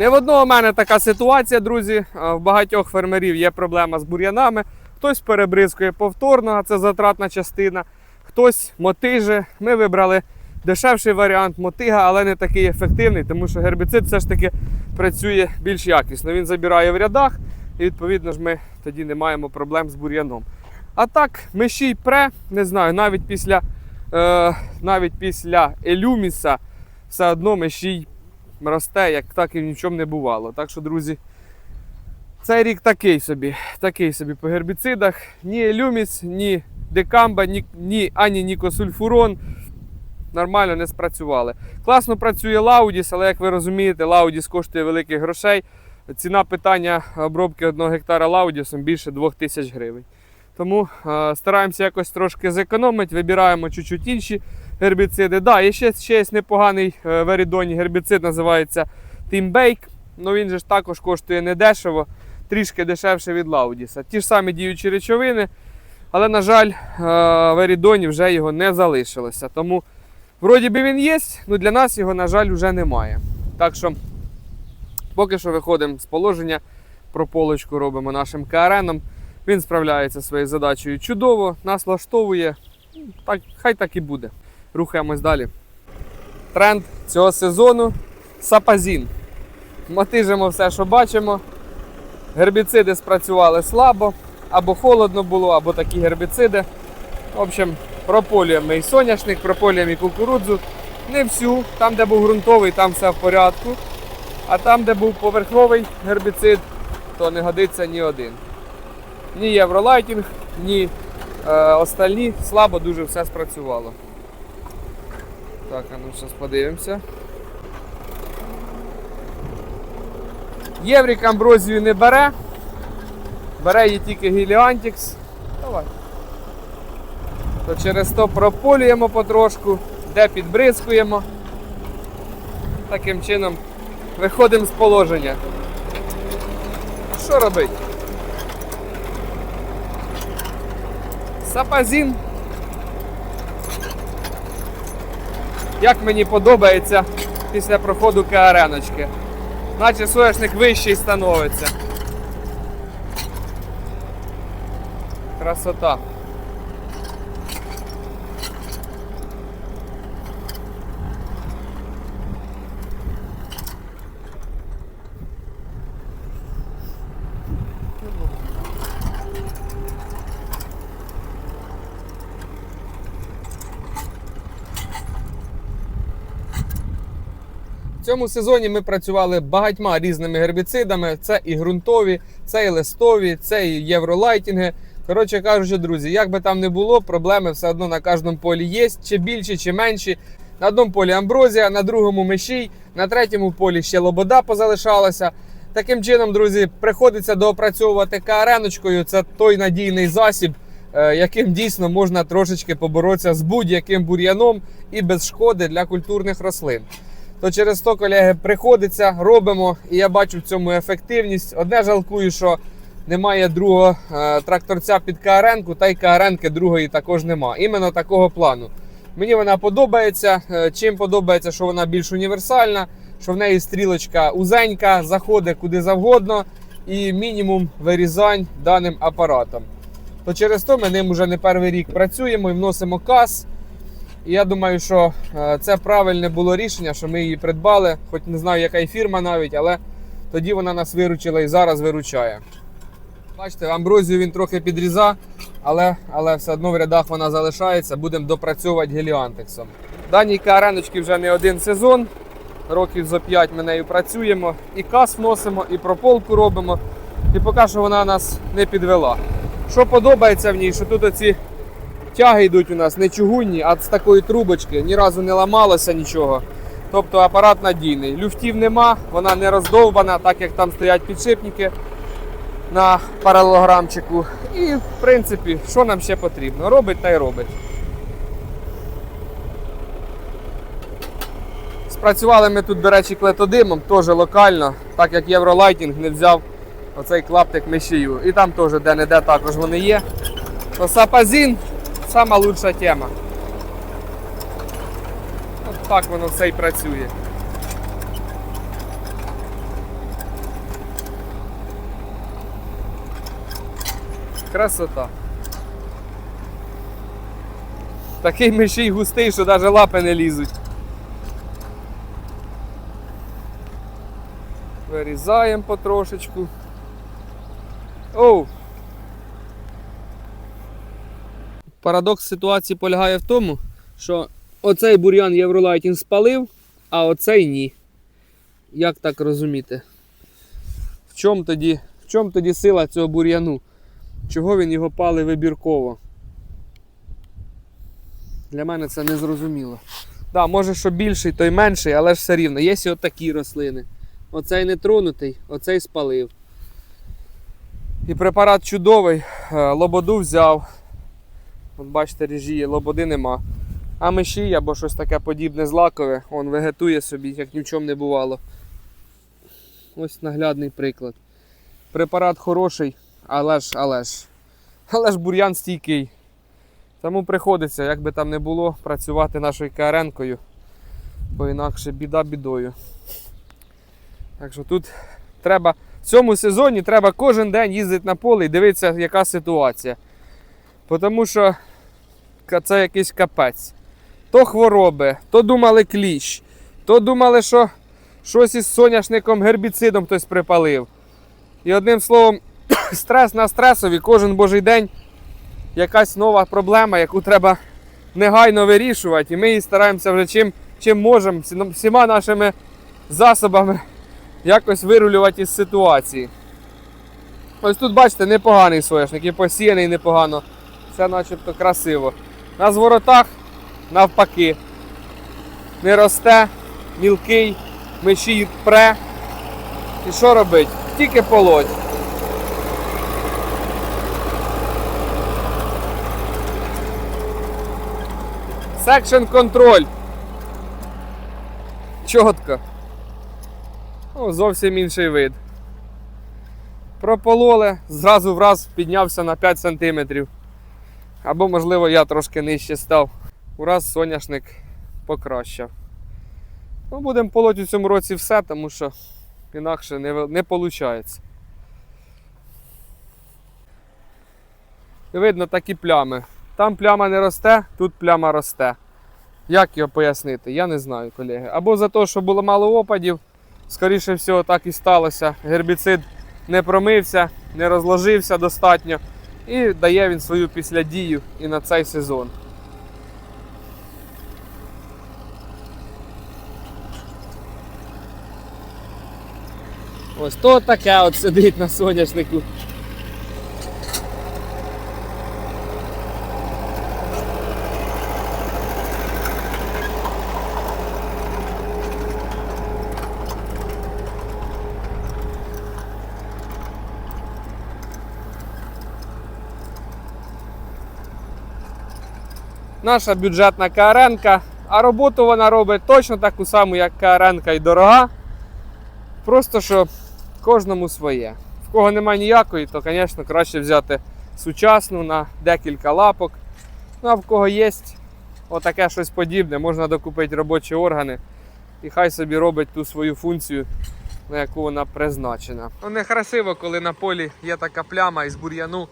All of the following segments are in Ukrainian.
Не в одного в мене така ситуація, друзі. В багатьох фермерів є проблема з бур'янами. Хтось перебризкує повторно, а це затратна частина. Хтось мотиже. Ми вибрали дешевший варіант мотига, але не такий ефективний, тому що гербіцид все ж таки працює більш якісно. Він забирає в рядах, і відповідно ж ми тоді не маємо проблем з бур'яном. А так, мишій пре, не знаю, навіть після, е, навіть після елюміса все одно мишій росте, як так і в нічому не бувало. Так що, друзі, цей рік такий собі, такий собі по гербіцидах. Ні елюміс, ні декамба, ні, ні ані нікосульфурон нормально не спрацювали. Класно працює Лаудіс, але як ви розумієте, Лаудіс коштує великих грошей. Ціна питання обробки 1 гектара Лаудісом більше 2000 гривень. Тому е, стараємося якось трошки зекономити, вибираємо чуть-чуть інші гербіциди. Да, є ще, ще є непоганий е, гербіцид, називається Bake. Ну він же ж також коштує недешево, трішки дешевше від Лаудіса. Ті ж самі діючі речовини, але, на жаль, е, в Ерідоні вже його не залишилося. Тому вроді би він є, але для нас його, на жаль, вже немає. Так що поки що виходимо з положення, прополочку робимо нашим КРНом. Він справляється своєю задачею чудово, нас влаштовує. Ну, Так, хай так і буде. Рухаємось далі. Тренд цього сезону сапазін. Мотижимо все, що бачимо. Гербіциди спрацювали слабо, або холодно було, або такі гербіциди. В общем, прополюємо і соняшник, прополюємо і кукурудзу. Не всю, там, де був ґрунтовий, там все в порядку. А там, де був поверховий гербіцид, то не годиться ні один. Ні євролайтінг, ні е, остальні слабо дуже все спрацювало. Так, а ну зараз подивимося. Єврік амброзію не бере. Бере її тільки Гіліантікс. Давай. То через то прополюємо потрошку, де підбризкуємо. Таким чином виходимо з положення. Що робити? Сапазін. Як мені подобається після проходу Кареночки, Наче соняшник вищий становиться. Красота. Цьому сезоні ми працювали багатьма різними гербіцидами. Це і ґрунтові, це і листові, це і євролайтінги. Коротше кажучи, друзі, як би там не було, проблеми все одно на кожному полі є, чи більші, чи менші. На одному полі амброзія, на другому мишій, на третьому полі ще лобода позалишалася. Таким чином, друзі, приходиться доопрацьовувати КРНочкою. Це той надійний засіб, е, яким дійсно можна трошечки поборотися з будь-яким бур'яном і без шкоди для культурних рослин то через то, колеги, приходиться, робимо, і я бачу в цьому ефективність. Одне жалкую, що немає другого е, тракторця під КРН-ку, та й КРН-ки другої також нема. Іменно такого плану. Мені вона подобається. Е, Чим подобається, що вона більш універсальна, що в неї стрілочка узенька, заходить куди завгодно, і мінімум вирізань даним апаратом. То через то ми ним вже не перший рік працюємо і вносимо кас. І я думаю, що е, це правильне було рішення, що ми її придбали, хоч не знаю, яка й фірма навіть, але тоді вона нас виручила і зараз виручає. Бачите, амброзію він трохи підрізав, але, але все одно в рядах вона залишається, будемо допрацьовувати геліантексом. Даній кареночки вже не один сезон. Років за 5 ми нею працюємо. І кас вносимо, і прополку робимо. І поки що вона нас не підвела. Що подобається в ній, що тут оці Тяги йдуть у нас не чугунні, а з такої трубочки. Ні разу не ламалося нічого. Тобто апарат надійний. Люфтів нема, вона не роздовбана, так як там стоять підшипники на паралелограмчику. І в принципі, що нам ще потрібно? Робить та й робить. Спрацювали ми тут, до речі, клетодимом, теж локально, так як Євролайтінг не взяв оцей клаптик мишію. І там теж де-не-де також вони є. Сапазін Сама лучша тема. От так воно все і працює. Красота. Такий мишій густий, що навіть лапи не лізуть. Вирізаємо потрошечку. Оу! Парадокс ситуації полягає в тому, що оцей бур'ян Євролайтінг спалив, а оцей ні. Як так розуміти? В чому тоді, в чому тоді сила цього бур'яну? Чого він його палив вибірково? Для мене це не зрозуміло. Да, може, що більший, то й менший, але ж все рівно. Є і отакі рослини. Оцей не тронутий, оцей спалив. І препарат чудовий. Е, Лободу взяв. От бачите, ріжіє, лободи нема. А мишій або щось таке подібне злакове, он вегетує собі, як ні в чому не бувало. Ось наглядний приклад. Препарат хороший, але ж, але ж. Але ж бур'ян стійкий. Тому приходиться, як би там не було, працювати нашою КРНкою. Бо інакше біда бідою. Так що тут треба в цьому сезоні треба кожен день їздити на поле і дивитися, яка ситуація. Тому що це якийсь капець. То хвороби, то думали кліщ, то думали, що щось із соняшником гербіцидом хтось припалив. І одним словом, стрес на стресові, кожен божий день якась нова проблема, яку треба негайно вирішувати. І ми її стараємося вже чим, чим можемо, всіма нашими засобами якось вирулювати із ситуації. Ось тут, бачите, непоганий соняшник і посіяний непогано. Все начебто красиво. На зворотах навпаки. Не росте, мілкий, мишій пре. І що робить? Тільки полоть. Секшн контроль. Чітко. Ну, зовсім інший вид. Пропололи, зразу враз піднявся на 5 см. Або, можливо, я трошки нижче став. Ураз соняшник покращав. Ну, будемо полоти у цьому році все, тому що інакше не, не виходить. Видно такі плями. Там пляма не росте, тут пляма росте. Як його пояснити? Я не знаю, колеги. Або за те, що було мало опадів, скоріше всього, так і сталося. Гербіцид не промився, не розложився достатньо. І дає він свою післядію і на цей сезон. Ось то таке от сидить на соняшнику. Наша бюджетна КРНка, а роботу вона робить точно таку саму, як КРНка і дорога. Просто що кожному своє. В кого немає ніякої, то, звісно, краще взяти сучасну на декілька лапок. Ну а в кого є отаке щось подібне, можна докупити робочі органи і хай собі робить ту свою функцію, на яку вона призначена. Ну, некрасиво, коли на полі є така пляма із бур'яну,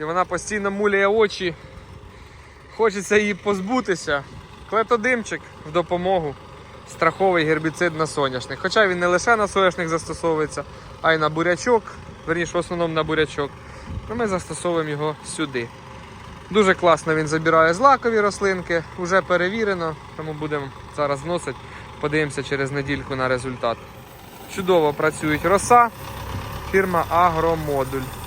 і вона постійно муляє очі. Хочеться її позбутися. Клетодимчик в допомогу. Страховий гербіцид на соняшник. Хоча він не лише на соняшник застосовується, а й на бурячок, верніше в основному на бурячок. Ну, ми застосовуємо його сюди. Дуже класно він забирає злакові рослинки, вже перевірено, тому будемо зараз вносити. Подивимося через недільку на результат. Чудово працюють роса, фірма Агромодуль.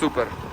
super.